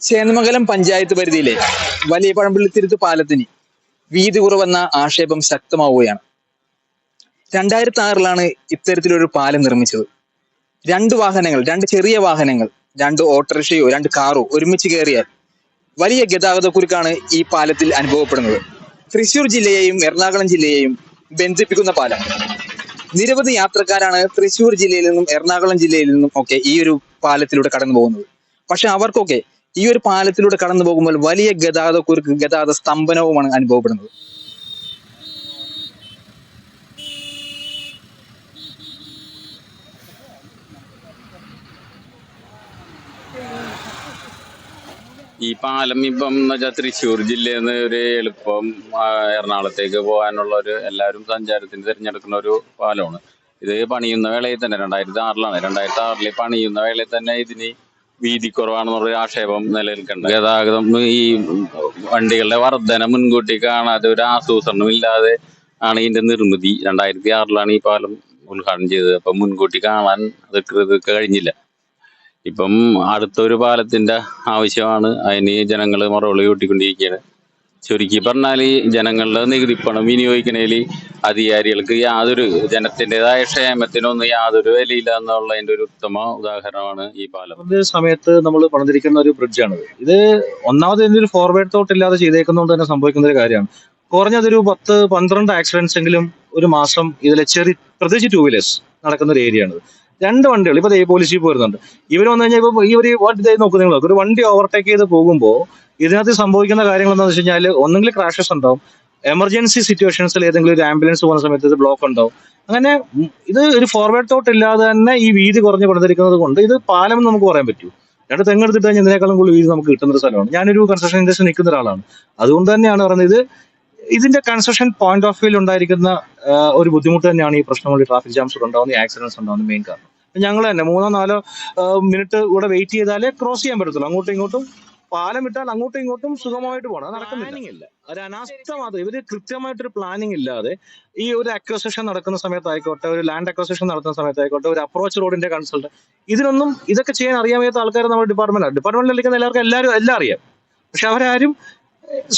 ചേന്നമംഗലം പഞ്ചായത്ത് പരിധിയിലെ വലിയ പഴമ്പള്ളിത്തിരുത്ത് പാലത്തിന് വീതി കുറവെന്ന ആക്ഷേപം ശക്തമാവുകയാണ്. രണ്ടായിരത്തി ആറിലാണ് ഇത്തരത്തിലൊരു പാലം നിർമ്മിച്ചത്. രണ്ട് വാഹനങ്ങൾ രണ്ട് ചെറിയ വാഹനങ്ങൾ രണ്ട് ഓട്ടോറിക്ഷയോ രണ്ട് കാറോ ഒരുമിച്ച് കയറിയാൽ വലിയ ഗതാഗത ഗതാഗതക്കുരുക്കാണ് ഈ പാലത്തിൽ അനുഭവപ്പെടുന്നത്. തൃശൂർ ജില്ലയെയും എറണാകുളം ജില്ലയെയും ബന്ധിപ്പിക്കുന്ന പാലം. നിരവധി യാത്രക്കാരാണ് തൃശൂർ ജില്ലയിൽ നിന്നും എറണാകുളം ജില്ലയിൽ നിന്നും ഒക്കെ ഈ ഒരു പാലത്തിലൂടെ കടന്നു പോകുന്നത് പക്ഷെ അവർക്കൊക്കെ ഈ ഒരു പാലത്തിലൂടെ കടന്നു പോകുമ്പോൾ വലിയ ഗതാഗത കുരുക്ക് ഗതാഗത സ്തംഭനവുമാണ് അനുഭവപ്പെടുന്നത്. ഈ പാലം ഇപ്പം എന്ന് വെച്ചാൽ തൃശ്ശൂർ ജില്ലയിൽ നിന്ന് ഒരു എളുപ്പം എറണാകുളത്തേക്ക് പോകാനുള്ള ഒരു എല്ലാവരും സഞ്ചാരത്തിന് തിരഞ്ഞെടുക്കുന്ന ഒരു പാലമാണ്. ഇത് പണിയുന്ന വേളയിൽ തന്നെ രണ്ടായിരത്തി ആറിലാണ്. രണ്ടായിരത്തി ആറിൽ പണിയുന്ന വേളയിൽ തന്നെ ഇതിന് വീതി കുറവാണെന്നുള്ള ആക്ഷേപം നിലനിൽക്കുന്നുണ്ട് ഗതാഗതം ഈ വണ്ടികളുടെ വർധന മുൻകൂട്ടി കാണാതെ ഒരു ആസൂത്രണമില്ലാതെ ആണ് ഇതിന്റെ നിർമ്മിതി. രണ്ടായിരത്തി ആറിലാണ് ഈ പാലം ഉദ്ഘാടനം ചെയ്തത്. അപ്പം മുൻകൂട്ടി കാണാൻ ഇത് കഴിഞ്ഞില്ല. ഇപ്പം അടുത്തൊരു പാലത്തിന്റെ ആവശ്യമാണ്. അതിന് ജനങ്ങൾ മറുപടി കൂട്ടിക്കൊണ്ടിരിക്കുകയാണ്. ചുരുക്കി പറഞ്ഞാൽ ജനങ്ങളുടെ നികുതി പണം വിനിയോഗിക്കണേൽ അധികാരികൾക്ക് യാതൊരു ജനത്തിന്റെതായ ക്ഷേമത്തിനൊന്നും യാതൊരു വിലയില്ല എന്നുള്ളതിന്റെ ഒരു ഉത്തമ ഉദാഹരണമാണ് ഈ പാലം. സമയത്ത് നമ്മൾ പണിതിരിക്കുന്ന ഒരു ബ്രിഡ്ജാണ്. ഇത് ഒന്നാമത് ഒരു ഫോർവേഡ് തോട്ട് ഇല്ലാതെ ചെയ്തേക്കുന്നതുകൊണ്ട് തന്നെ സംഭവിക്കുന്ന ഒരു കാര്യമാണ്. കുറഞ്ഞതൊരു പത്ത് പന്ത്രണ്ട് ആക്സിഡന്റ്സ് എങ്കിലും ഒരു മാസം ഇതിലെ ചെറിയ പ്രത്യേകിച്ച് ടൂ വീലേഴ്സ് നടക്കുന്ന ഒരു ഏരിയ ആണ്. രണ്ട് വണ്ടികൾ. ഇപ്പൊ പോലീസ് ജീപ്പ് വരുന്നുണ്ട്. ഇവർ വന്നു കഴിഞ്ഞാൽ ഇപ്പൊ വണ്ടി ദേ നോക്ക് നിങ്ങൾ ഒരു വണ്ടി ഓവർടേക്ക് ചെയ്ത് പോകുമ്പോൾ ഇതിനകത്ത് സംഭവിക്കുന്ന കാര്യങ്ങൾ എന്താണെന്ന് വെച്ച് കഴിഞ്ഞാൽ ഒന്നെങ്കിൽ ക്രാഷസ് ഉണ്ടാവും. എമർജൻസി സിറ്റുവേഷൻസിൽ ഏതെങ്കിലും ഒരു ആംബുലൻസ് പോകുന്ന സമയത്ത് ഇത് ബ്ലോക്ക് ഉണ്ടാവും. അങ്ങനെ ഇത് ഒരു ഫോർവേഡ് തോട്ട് ഇല്ലാതെ തന്നെ ഈ വീതി കുറഞ്ഞു കൊണ്ടിരിക്കുന്നത് കൊണ്ട് ഇത് പാലം എന്ന് നമുക്ക് പറയാൻ പറ്റൂ. രണ്ട് തെങ്ങെടുത്തിട്ട് കഴിഞ്ഞാൽ ഇതിനേക്കാളും കൂടുതൽ വീതി നമുക്ക് കിട്ടുന്ന ഒരു സ്ഥലമാണ്. ഞാനൊരു കൺസ്ട്രക്ഷൻ ഇൻഡസ്ട്രി നിൽക്കുന്ന ഒരാളാണ്. അതുകൊണ്ട് തന്നെയാണ് പറയുന്നത് ഇത് ഇതിന്റെ കൺസ്ട്രക്ഷൻ പോയിന്റ് ഓഫ് വ്യൂവിൽ ഉണ്ടായിരിക്കുന്ന ഒരു ബുദ്ധിമുട്ട് തന്നെയാണ് ഈ പ്രശ്നങ്ങൾ ട്രാഫിക് ജാംസ് ഉണ്ടാവുന്ന ആക്സിഡൻസ് ഉണ്ടാവുന്ന മെയിൻ കാരണം. ഞങ്ങൾ തന്നെ മൂന്നോ നാലോ മിനിറ്റ് ഇവിടെ വെയിറ്റ് ചെയ്താലേ ക്രോസ് ചെയ്യാൻ പറ്റത്തുള്ളൂ. അങ്ങോട്ടും ഇങ്ങോട്ടും പാലം വിട്ടാൽ അങ്ങോട്ടും ഇങ്ങോട്ടും സുഖമായിട്ട് പോകണം അത് നടക്കുന്നില്ല. ഒരു അനാസ്ഥ മാത്രം. ഇവർ കൃത്യമായിട്ടൊരു പ്ലാനിങ് ഇല്ലാതെ ഈ ഒരു അക്വസേഷൻ നടക്കുന്ന സമയത്തായിക്കോട്ടെ ഒരു ലാൻഡ് അക്വസേഷൻ നടക്കുന്ന സമയത്തായിക്കോട്ടെ ഒരു അപ്രോച്ച് റോഡിന്റെ കൺസൾട്ട് ഇതിനൊന്നും ഇതൊക്കെ ചെയ്യാൻ അറിയാൻ വയ്യാത്ത ആൾക്കാർ നമ്മുടെ ഡിപ്പാർട്ട്മെന്റ് ഡിപ്പാർട്ട്മെന്റിൽ ഇരിക്കുന്ന എല്ലാവർക്കും എല്ലാവരും എല്ലാം അറിയാം. പക്ഷെ അവരാരും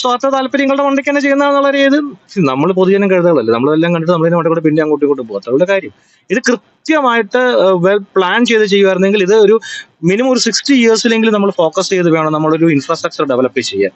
സ്വാർത്ഥ താല്പര്യങ്ങളുടെ വണ്ടിക്ക് തന്നെ ചെയ്യുന്നതെന്നുള്ള രീതിയിൽ നമ്മൾ പൊതുജനം കരുതുകളല്ലേ നമ്മളെല്ലാം കണ്ടിട്ട് നമ്മളതിനെ കൂടെ പിന്നെ അങ്ങോട്ടും ഇങ്ങോട്ടും പോകും. അത്രയുള്ള കാര്യം. ഇത് കൃത്യമായിട്ട് വെൽ പ്ലാൻ ചെയ്ത് ചെയ്യുമായിരുന്നെങ്കിൽ ഇത് ഒരു മിനിമം ഒരു സിക്സ്റ്റി ഇയേഴ്സിലെങ്കിലും നമ്മൾ ഫോക്കസ് ചെയ്ത് വേണം നമ്മളൊരു ഇൻഫ്രാസ്ട്രക്ചർ ഡെവലപ്പ് ചെയ്യാൻ.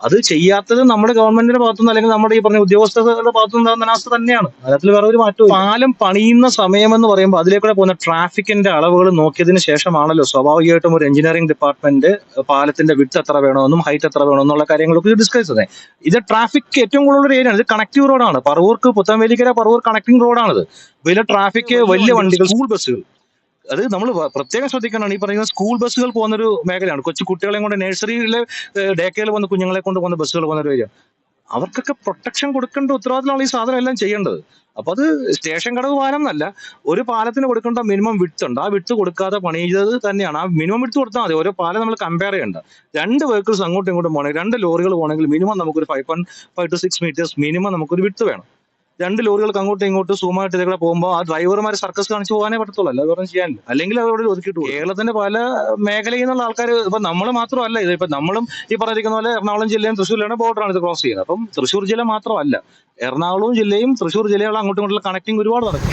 അത് ചെയ്യാത്തത് നമ്മുടെ ഗവൺമെന്റിന്റെ ഭാഗത്തുനിന്ന് അല്ലെങ്കിൽ നമ്മുടെ ഈ പറഞ്ഞ ഉദ്യോഗസ്ഥരുടെ ഭാഗത്തുനിന്ന് അനാസ്ഥ തന്നെയാണ്. അതിൽ വേറെ ഒരു മാറ്റവും പാലം പണിയുന്ന സമയം എന്ന് പറയുമ്പോൾ അതിലേക്കൂടെ പോകുന്ന ട്രാഫിക്കിന്റെ അളവുകൾ നോക്കിയതിന് ശേഷമാണല്ലോ സ്വാഭാവികമായിട്ടും ഒരു എഞ്ചിനീയറിംഗ് ഡിപ്പാർട്ട്മെന്റ് പാലത്തിന്റെ വിട്ട് എത്ര വേണമെന്നും ഹൈറ്റ് എത്ര വേണമെന്നുള്ള കാര്യങ്ങളൊക്കെ ഡിസ്കസ് ചെയ്തത് ഇത് ട്രാഫിക് ഏറ്റവും കൂടുതൽ ഒരു ഏരിയ ഇത് കണക്റ്റീവ് റോഡാണ് പറവൂർക്ക് പുത്തൻവേലിക്കര പറവൂർ കണക്ടിംഗ് റോഡാണിത് വലിയ ട്രാഫിക് വലിയ വണ്ടികൾ സ്കൂൾ ബസ്സുകൾ അത് നമ്മൾ പ്രത്യേകം ശ്രദ്ധിക്കണം ഈ പറയുന്ന സ്കൂൾ ബസ്സുകൾ പോകുന്ന ഒരു മേഖലയാണ്. കൊച്ചു കുട്ടികളെയും കൊണ്ട് നഴ്സറിയിലെ ഡേ വന്ന കുഞ്ഞുങ്ങളെ കൊണ്ട് പോകുന്ന ബസ്സുകൾ പോകുന്ന ഒരു ഏരിയ. അവർക്കൊക്കെ പ്രൊട്ടക്ഷൻ കൊടുക്കേണ്ട ഉത്തരവാദിത്തമാണ് ഈ സാധനം എല്ലാം ചെയ്യേണ്ടത്. അപ്പൊ അത് സ്റ്റേഷൻ കടവ് പാലം എന്നല്ല ഒരു പാലത്തിന് കൊടുക്കേണ്ട മിനിമം വിട്ട് ഉണ്ട്. ആ വിട്ട് കൊടുക്കാതെ പണി പണിയത് തന്നെയാണ്. ആ മിനിമം വിട്ട് കൊടുത്താൽ മതി. ഓരോ പാലം നമ്മൾ കമ്പയർ ചെയ്യേണ്ട. രണ്ട് വെഹിക്കിൾസ് അങ്ങോട്ടും ഇങ്ങോട്ടും പോകണമെങ്കിൽ രണ്ട് ലോറികൾ പോകണമെങ്കിൽ മിനിമം നമുക്കൊരു five point five two six meters minimum നമുക്കൊരു വിട്ട് വേണം. രണ്ട് ലോറികൾക്ക് അങ്ങോട്ടും ഇങ്ങോട്ടും സൂമായിട്ട് ഇതേക്കൂടെ പോകുമ്പോൾ ആ ഡ്രൈവർമാർ സർക്കസ് കാണിച്ചു പോകാനേ പറ്റത്തുള്ളൂ. അല്ലാതെ വേറെ ചെയ്യാനില്ല. അല്ലെങ്കിൽ അവരോട് ഒതുക്കിയിട്ട്. കേരളത്തിന്റെ പല മേഖലയിൽ നിന്നുള്ള ആൾക്കാർ ഇപ്പൊ നമ്മൾ മാത്രമല്ല ഇത് ഇപ്പൊ നമ്മളും ഈ പറഞ്ഞിരിക്കുന്ന പോലെ എറണാകുളം ജില്ലയും തൃശ്ശൂരിലാണ് ബോർഡറാണ് ഇത് ക്രോസ് ചെയ്യുന്നത്. അപ്പം തൃശ്ശൂർ ജില്ല മാത്രമല്ല എറണാകുളം ജില്ലയും തൃശ്ശൂർ ജില്ലകളും അങ്ങോട്ടും ഇങ്ങോട്ടുള്ള കണക്ടിങ് ഒരുപാട് നടക്കും.